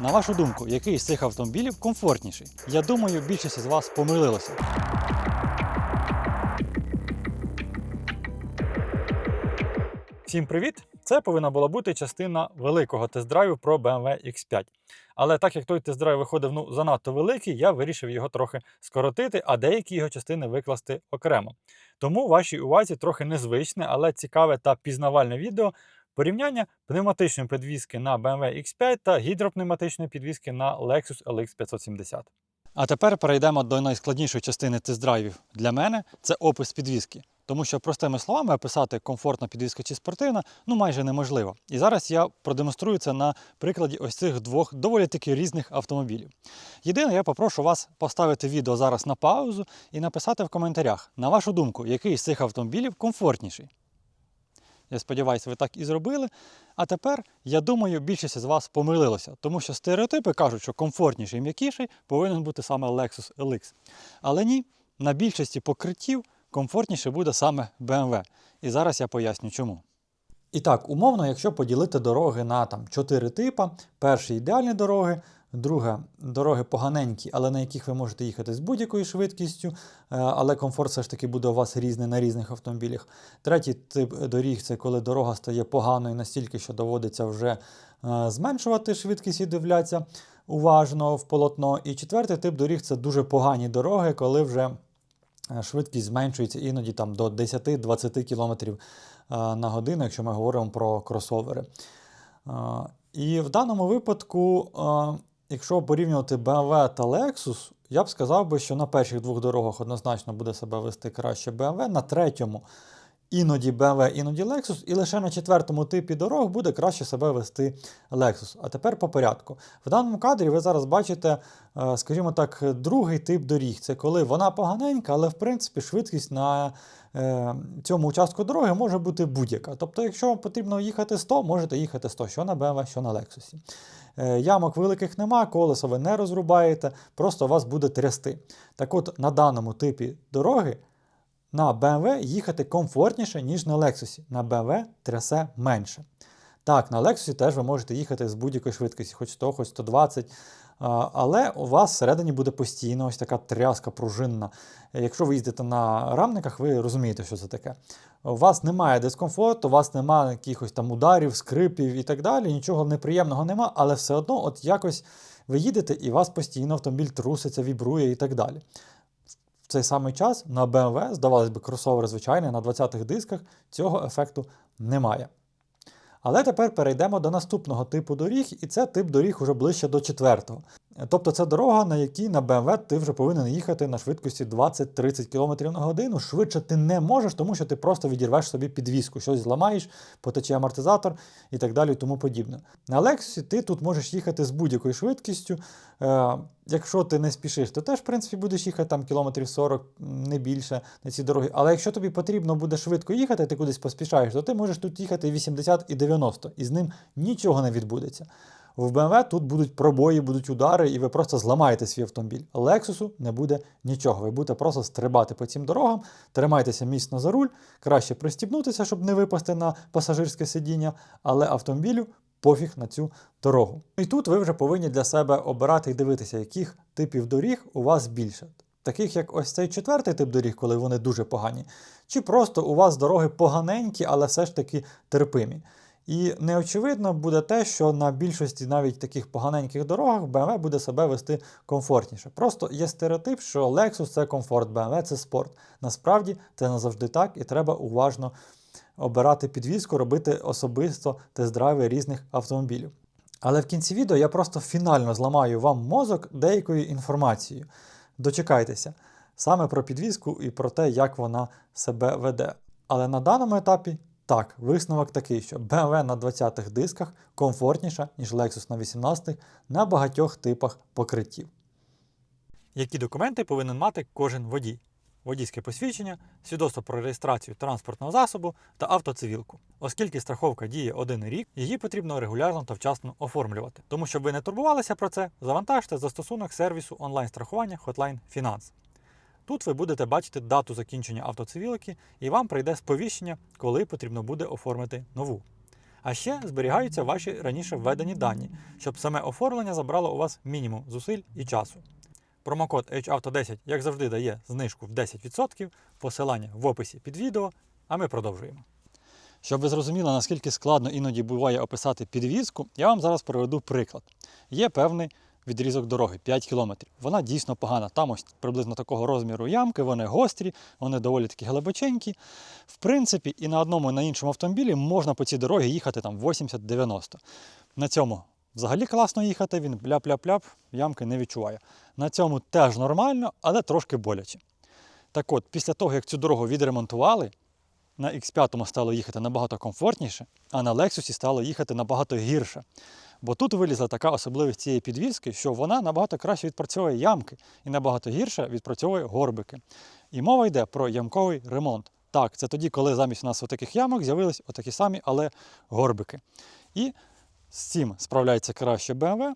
На вашу думку, який з цих автомобілів комфортніший? Я думаю, більшість з вас помилилося. Всім привіт! Це повинна була бути частина великого тест-драйву про BMW X5. Але так як той тест-драйв виходив ну, занадто великий, я вирішив його трохи скоротити, а деякі його частини викласти окремо. Тому вашій увазі трохи незвичне, але цікаве та пізнавальне відео порівняння пневматичної підвіски на BMW X5 та гідропневматичної підвіски на Lexus LX 570. А тепер перейдемо до найскладнішої частини тест-драйвів. Для мене це опис підвіски. Тому що простими словами описати комфортна підвізка чи спортивна ну майже неможливо. І зараз я продемонструю це на прикладі ось цих двох доволі таки різних автомобілів. Єдине, я попрошу вас поставити відео зараз на паузу і написати в коментарях, на вашу думку, який з цих автомобілів комфортніший. Я сподіваюся, ви так і зробили. А тепер, я думаю, більшість з вас помилилося, тому що стереотипи кажуть, що комфортніший і м'якіший повинен бути саме Lexus LX. Але ні, на більшості покриттів комфортніше буде саме BMW. І зараз я поясню чому. І так, умовно, якщо поділити дороги на там, 4 типа, перший ідеальні дороги, друге дороги поганенькі, але на яких ви можете їхати з будь-якою швидкістю, е, але комфорт все ж таки буде у вас різний на різних автомобілях. Третій тип доріг це коли дорога стає поганою настільки, що доводиться вже е, зменшувати швидкість і дивлятися уважно в полотно. І четвертий тип доріг це дуже погані дороги, коли вже е, швидкість зменшується іноді там до 10-20 км на годину, якщо ми говоримо про кросовери. І в даному випадку, якщо порівнювати BMW та Lexus, я б сказав би, що на перших двох дорогах однозначно буде себе вести краще BMW, на третьому іноді BMW, іноді Lexus, і лише на четвертому типі дорог буде краще себе вести Lexus. А тепер по порядку. В даному кадрі ви зараз бачите, е, скажімо так, другий тип доріг. Це коли вона поганенька, але в принципі швидкість на е, цьому участку дороги може бути будь-яка. Тобто, якщо вам потрібно їхати 100, можете їхати 100, що на BMW, що на Lexus. Е, Ямок великих нема, колесо ви не розрубаєте, просто вас буде трясти. Так от, на даному типі дороги на BMW їхати комфортніше, ніж на Lexus. На BMW трясе менше. Так, на Lexus теж ви можете їхати з будь-якої швидкості, хоч 100, хоч 120. Але у вас всередині буде постійно ось така тряска пружинна. Якщо ви їздите на рамниках, ви розумієте, що це таке. У вас немає дискомфорту, у вас немає якихось там ударів, скрипів і так далі, нічого неприємного нема, але все одно, от якось ви їдете і у вас постійно автомобіль труситься, вібрує і так далі. В цей самий час на BMW, здавалось би, кросовер звичайний на 20-х дисках, цього ефекту немає. Але тепер перейдемо до наступного типу доріг, і це тип доріг уже ближче до четвертого. Тобто це дорога, на якій на BMW ти вже повинен їхати на швидкості 20-30 км на годину. Швидше ти не можеш, тому що ти просто відірвеш собі підвіску, щось зламаєш, потече амортизатор і так далі. і тому подібне. На Lexus ти тут можеш їхати з будь-якою швидкістю. Е, якщо ти не спішиш, то теж, в принципі, будеш їхати там кілометрів 40, не більше на цій дорогі. Але якщо тобі потрібно буде швидко їхати, ти кудись поспішаєш, то ти можеш тут їхати 80 і 90, і з ним нічого не відбудеться. В BMW тут будуть пробої, будуть удари, і ви просто зламаєте свій автомобіль. Lexus не буде нічого. Ви будете просто стрибати по цим дорогам, тримайтеся міцно за руль, краще пристібнутися, щоб не випасти на пасажирське сидіння, але автомобілю пофіг на цю дорогу. І тут ви вже повинні для себе обирати і дивитися, яких типів доріг у вас більше. Таких як ось цей четвертий тип доріг, коли вони дуже погані, чи просто у вас дороги поганенькі, але все ж таки терпимі. І неочевидно буде те, що на більшості навіть таких поганеньких дорогах BMW буде себе вести комфортніше. Просто є стереотип, що Lexus це комфорт, BMW це спорт. Насправді це не завжди так, і треба уважно обирати підвізку, робити особисто тест-драйви різних автомобілів. Але в кінці відео я просто фінально зламаю вам мозок деякою інформацією. Дочекайтеся саме про підвізку і про те, як вона себе веде. Але на даному етапі так, висновок такий, що BMW на 20-х дисках комфортніша, ніж Lexus на 18-х на багатьох типах покриттів. Які документи повинен мати кожен водій? Водійське посвідчення, свідоцтво про реєстрацію транспортного засобу та автоцивілку. Оскільки страховка діє один рік, її потрібно регулярно та вчасно оформлювати. Тому щоб ви не турбувалися про це, завантажте застосунок сервісу онлайн-страхування Hotline Finance. Тут ви будете бачити дату закінчення автоцивілки і вам прийде сповіщення, коли потрібно буде оформити нову. А ще зберігаються ваші раніше введені дані, щоб саме оформлення забрало у вас мінімум зусиль і часу. Промокод HAUTO10, як завжди, дає знижку в 10%, посилання в описі під відео, а ми продовжуємо. Щоб ви зрозуміли, наскільки складно іноді буває описати підвізку, я вам зараз приведу приклад. Є певний відрізок дороги 5 км. Вона дійсно погана. Там ось приблизно такого розміру ямки, вони гострі, вони доволі такі глибоченькі. В принципі, і на одному, і на іншому автомобілі можна по цій дорогі їхати там 80-90. На цьому взагалі класно їхати, він пляп-пляп-пляп, ямки не відчуває. На цьому теж нормально, але трошки боляче. Так от, після того, як цю дорогу відремонтували, на X5 стало їхати набагато комфортніше, а на Lexus стало їхати набагато гірше. Бо тут вилізла така особливість цієї підвіски, що вона набагато краще відпрацьовує ямки і набагато гірше відпрацьовує горбики. І мова йде про ямковий ремонт. Так, це тоді, коли замість у нас отаких ямок з'явились отакі самі, але горбики. І з цим справляється краще BMW,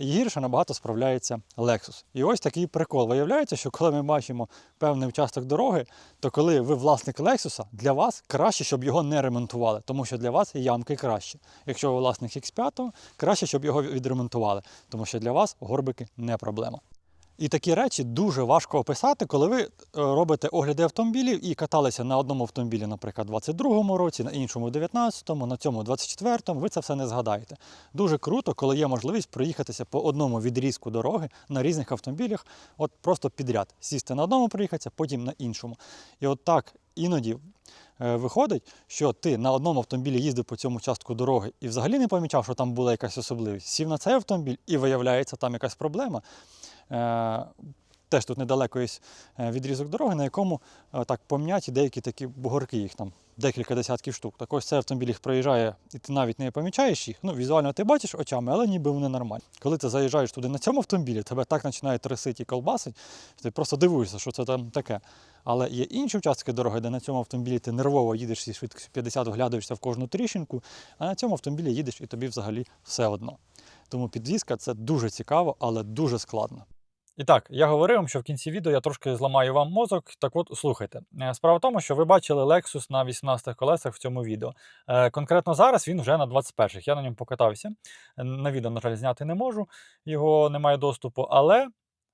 гірше набагато справляється Lexus. І ось такий прикол. Виявляється, що коли ми бачимо певний участок дороги, то коли ви власник Lexus, для вас краще, щоб його не ремонтували, тому що для вас ямки краще. Якщо ви власник X5, краще, щоб його відремонтували, тому що для вас горбики не проблема. І такі речі дуже важко описати, коли ви е, робите огляди автомобілів і каталися на одному автомобілі, наприклад, у 22-му році, на іншому в 19-му, на цьому в 24-му, ви це все не згадаєте. Дуже круто, коли є можливість проїхатися по одному відрізку дороги на різних автомобілях, от просто підряд. Сісти на одному, проїхатися, потім на іншому. І от так іноді е, виходить, що ти на одному автомобілі їздив по цьому частку дороги і взагалі не помічав, що там була якась особливість. Сів на цей автомобіль і виявляється, там якась проблема. Е, Теж тут недалеко є е, відрізок дороги, на якому е, так пом'яті деякі такі бугорки, їх там декілька десятків штук. Так ось цей автомобіль їх проїжджає, і ти навіть не помічаєш їх. Ну, візуально ти бачиш очами, але ніби вони нормальні. Коли ти заїжджаєш туди на цьому автомобілі, тебе так починає трясити і колбасить, ти просто дивуєшся, що це там таке. Але є інші участки дороги, де на цьому автомобілі ти нервово їдеш зі швидкістю 50, вглядуєшся в кожну тріщинку, а на цьому автомобілі їдеш і тобі взагалі все одно. Тому підвізка це дуже цікаво, але дуже складно. І так, я говорив вам, що в кінці відео я трошки зламаю вам мозок. Так от, слухайте. Е, Справа в тому, що ви бачили Lexus на 18 колесах в цьому відео. Е, конкретно зараз він вже на 21-х. Я на ньому покатався. На відео, на жаль, зняти не можу, його немає доступу. Але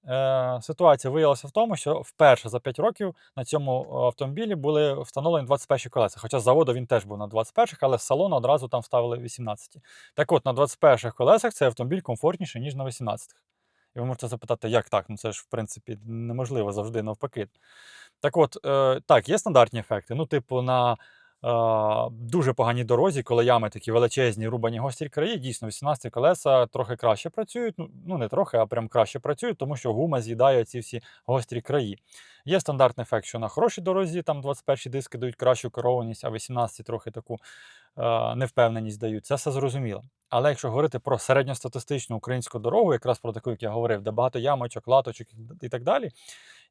е, ситуація виявилася в тому, що вперше за 5 років на цьому автомобілі були встановлені 21 колеса. Хоча з заводу він теж був на 21-х, але з салону одразу там вставили 18-ті. Так от, на 21-х колесах цей автомобіль комфортніший, ніж на 18-х. І ви можете запитати, як так? Ну це ж в принципі неможливо завжди навпаки. Так от, е, так, є стандартні ефекти. Ну, типу, на е, дуже поганій дорозі, коли ями такі величезні, рубані гострі краї, дійсно 18 колеса трохи краще працюють. Ну, ну не трохи, а прям краще працюють, тому що гума з'їдає ці всі гострі краї. Є стандартний ефект, що на хорошій дорозі там 21 диски дають кращу керованість, а 18 трохи таку невпевненість дають. Це все зрозуміло. Але якщо говорити про середньостатистичну українську дорогу, якраз про таку, як я говорив, де багато ямочок, латочок і так далі,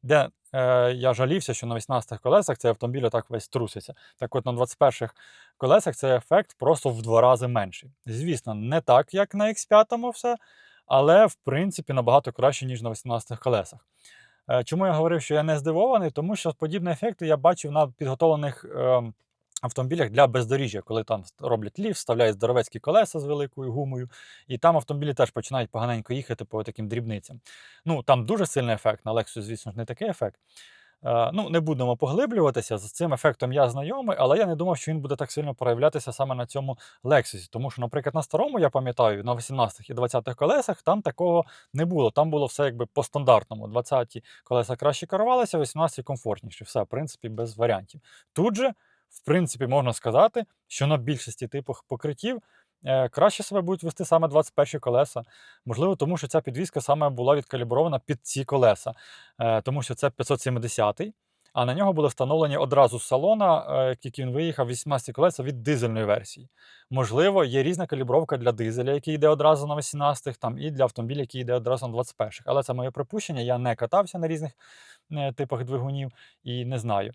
де е, я жалівся, що на 18-х колесах цей автомобіль отак весь труситься. Так от на 21 колесах цей ефект просто в два рази менший. Звісно, не так, як на X5 все, але в принципі набагато краще, ніж на 18-х колесах. Е, Чому я говорив, що я не здивований? Тому що подібні ефекти я бачив на підготовлених. е, Автомобілях для бездоріжжя, коли там роблять ліфт, вставляють здоровецькі колеса з великою гумою, і там автомобілі теж починають поганенько їхати по таким дрібницям. Ну там дуже сильний ефект, на Lexus, звісно ж, не такий ефект. Е, ну, не будемо поглиблюватися. З цим ефектом я знайомий, але я не думав, що він буде так сильно проявлятися саме на цьому Lexus. Тому що, наприклад, на старому, я пам'ятаю, на 18 і 20 колесах там такого не було. Там було все якби по стандартному. 20 колеса краще керувалися, 18 комфортніше. Все, в принципі, без варіантів. Тут же в принципі, можна сказати, що на більшості типах покриттів е, краще себе будуть вести саме 21 колеса. Можливо, тому що ця підвізка саме була відкалібрована під ці колеса, е, тому що це 570-й, а на нього були встановлені одразу з салона, е, як тільки він виїхав, 18 колеса від дизельної версії. Можливо, є різна калібровка для дизеля, який йде одразу на 18-х, там, і для автомобіля, який йде одразу на 21-х. Але це моє припущення, я не катався на різних типах двигунів і не знаю.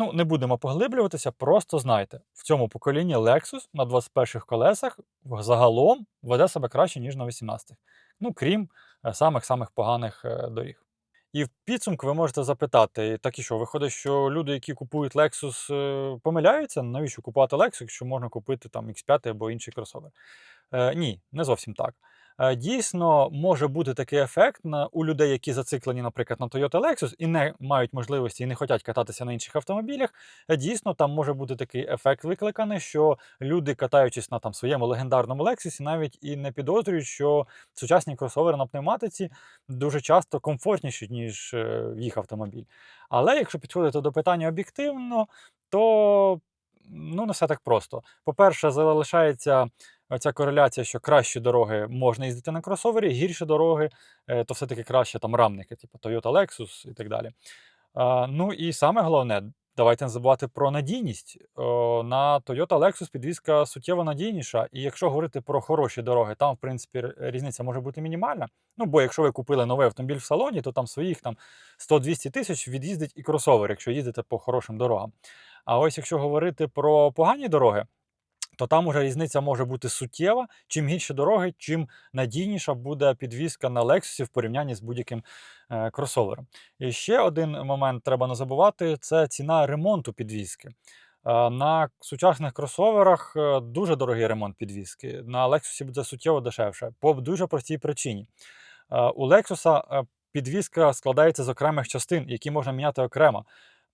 Ну, не будемо поглиблюватися, просто знайте, в цьому поколінні Lexus на 21 колесах загалом веде себе краще, ніж на 18-х. Ну, крім е, самих-самих поганих е, доріг. І в підсумку ви можете запитати, так і що, виходить, що люди, які купують Lexus, е, помиляються? Навіщо купувати Lexus, якщо можна купити там X5 або інший кросовер? Е, ні, не зовсім так. Е, дійсно, може бути такий ефект на, у людей, які зациклені, наприклад, на Toyota Lexus і не мають можливості і не хочуть кататися на інших автомобілях. Е, Дійсно, там може бути такий ефект викликаний, що люди, катаючись на там своєму легендарному Lexus, навіть і не підозрюють, що сучасні кросовери на пневматиці дуже часто комфортніші, ніж е, їх автомобіль. Але якщо підходити до питання об'єктивно, то ну, не все так просто. По-перше, залишається ця кореляція, що кращі дороги можна їздити на кросовері, гірші дороги, е, то все-таки краще там рамники, типу Toyota Lexus і так далі. Ну і саме головне, давайте не забувати про надійність. На Toyota Lexus підвізка суттєво надійніша. І якщо говорити про хороші дороги, там, в принципі, різниця може бути мінімальна. Ну, бо якщо ви купили новий автомобіль в салоні, то там своїх там 100-200 тисяч від'їздить і кросовер, якщо їздите по хорошим дорогам. А ось якщо говорити про погані дороги, то там уже різниця може бути суттєва. Чим гірші дороги, чим надійніша буде підвізка на Lexus в порівнянні з будь-яким е, кросовером. І ще один момент треба не забувати: це ціна ремонту підвізки. Е, На сучасних кросоверах е, дуже дорогий ремонт підвізки. На Lexus буде суттєво дешевше, по дуже простій причині. Е, У Lexus підвізка складається з окремих частин, які можна міняти окремо.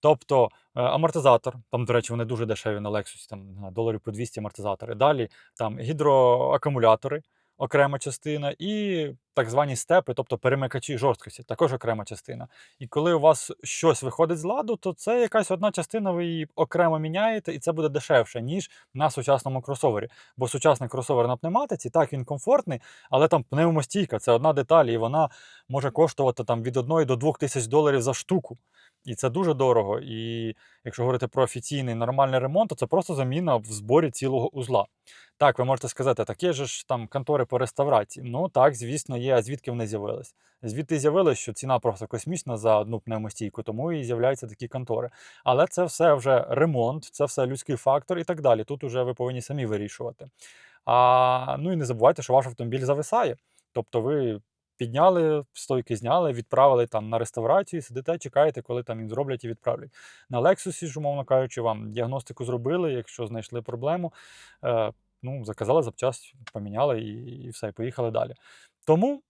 Тобто е, амортизатор, там, до речі, вони дуже дешеві на Lexus, там доларів по 200 амортизатори. Далі там гідроакумулятори, окрема частина, і так звані степи, тобто перемикачі жорсткості, також окрема частина. І коли у вас щось виходить з ладу, то це якась одна частина, ви її окремо міняєте, і це буде дешевше, ніж на сучасному кросовері. Бо сучасний кросовер на пневматиці, так він комфортний, але там пневмостійка, це одна деталь, і вона може коштувати там від 1 до 2 тисяч доларів за штуку. І це дуже дорого. І якщо говорити про офіційний нормальний ремонт, то це просто заміна в зборі цілого узла. Так, ви можете сказати, так є ж там контори по реставрації. Ну так, звісно, є. А звідки вони з'явились? Звідти з'явилось, що ціна просто космічна за одну пневмостійку, тому і з'являються такі контори. Але це все вже ремонт, це все людський фактор і так далі. Тут уже ви повинні самі вирішувати. А, ну і не забувайте, що ваш автомобіль зависає. Тобто ви підняли, стойки зняли, відправили там на реставрацію, сидите, чекаєте, коли там їм зроблять і відправлять. На Lexus, ж, умовно кажучи, вам діагностику зробили, якщо знайшли проблему, е, ну, заказали запчасть, поміняли і, і все, і поїхали далі. Тому,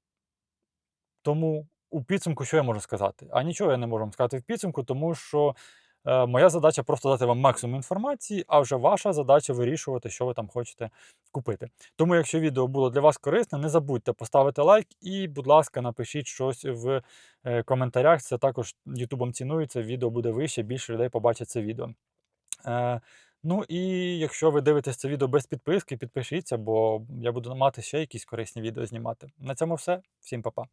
тому у підсумку, що я можу сказати? А нічого я не можу сказати в підсумку, тому що моя задача просто дати вам максимум інформації, а вже ваша задача вирішувати, що ви там хочете купити. Тому, якщо відео було для вас корисне, не забудьте поставити лайк і, будь ласка, напишіть щось в е, коментарях. Це також Ютубом цінується, відео буде вище, більше людей побачить це відео. Е, ну і якщо ви дивитесь це відео без підписки, підпишіться, бо я буду мати ще якісь корисні відео знімати. На цьому все. Всім па-па.